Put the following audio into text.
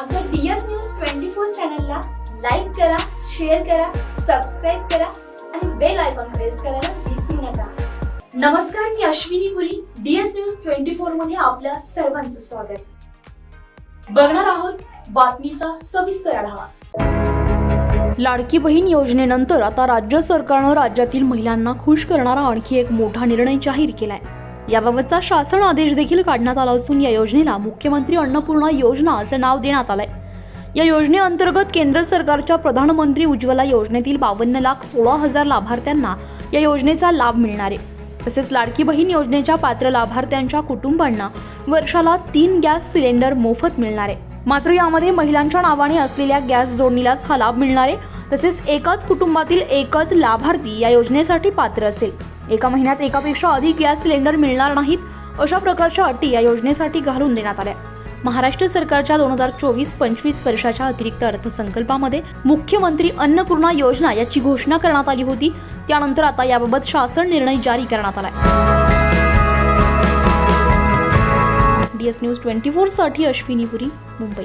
आमच्या DS news twenty four चॅनलला like करा शेअर करा सबस्क्राईब करा आणि बेल आयकॉन प्रेस करायला विसरू नका. नमस्कार मी Ashwini Puri DS news twenty फोरमध्ये आपल्या सर्वांचं स्वागत. बघणार आहोत बातमीचा सविस्तर आढावा. लाडकी बहीण योजनेनंतर आता राज्य सरकारनं राज्यातील महिलांना खुश करणारा आणखी एक मोठा निर्णय जाहीर केलाय. याबाबतचा शासन आदेश देखील काढण्यात आला असून या योजनेला मुख्यमंत्री अन्नपूर्णा योजना असं नाव देण्यात आलंय. या योजनेअंतर्गत केंद्र सरकारच्या प्रधानमंत्री उज्ज्वला योजनेतील बावन्न लाख सोळा हजार लाभार्थ्यांना या योजनेचा लाभ मिळणार आहे. तसेच लाडकी बहीण योजनेच्या पात्र लाभार्थ्यांच्या कुटुंबांना वर्षाला तीन गॅस सिलेंडर मोफत मिळणार आहे. मात्र यामध्ये महिलांच्या नावाने असलेल्या गॅस जोडणीलाच हा लाभ मिळणार आहे. तसेच एकाच कुटुंबातील एकच लाभार्थी या योजनेसाठी पात्र असेल. एका महिन्यात एकापेक्षा अधिक गॅस सिलेंडर मिळणार नाहीत अशा प्रकारच्या अटी या योजनेसाठी घालून देण्यात आल्या. महाराष्ट्र सरकारच्या दोन हजार चोवीस पंचवीस वर्षाच्या अतिरिक्त अर्थसंकल्पामध्ये मुख्यमंत्री अन्नपूर्णा योजना याची घोषणा करण्यात आली होती. त्यानंतर आता याबाबत शासन निर्णय जारी करण्यात आलाय. डीएस न्यूज ट्वेंटी फोरसाठी अश्विनी पुरी मुंबई.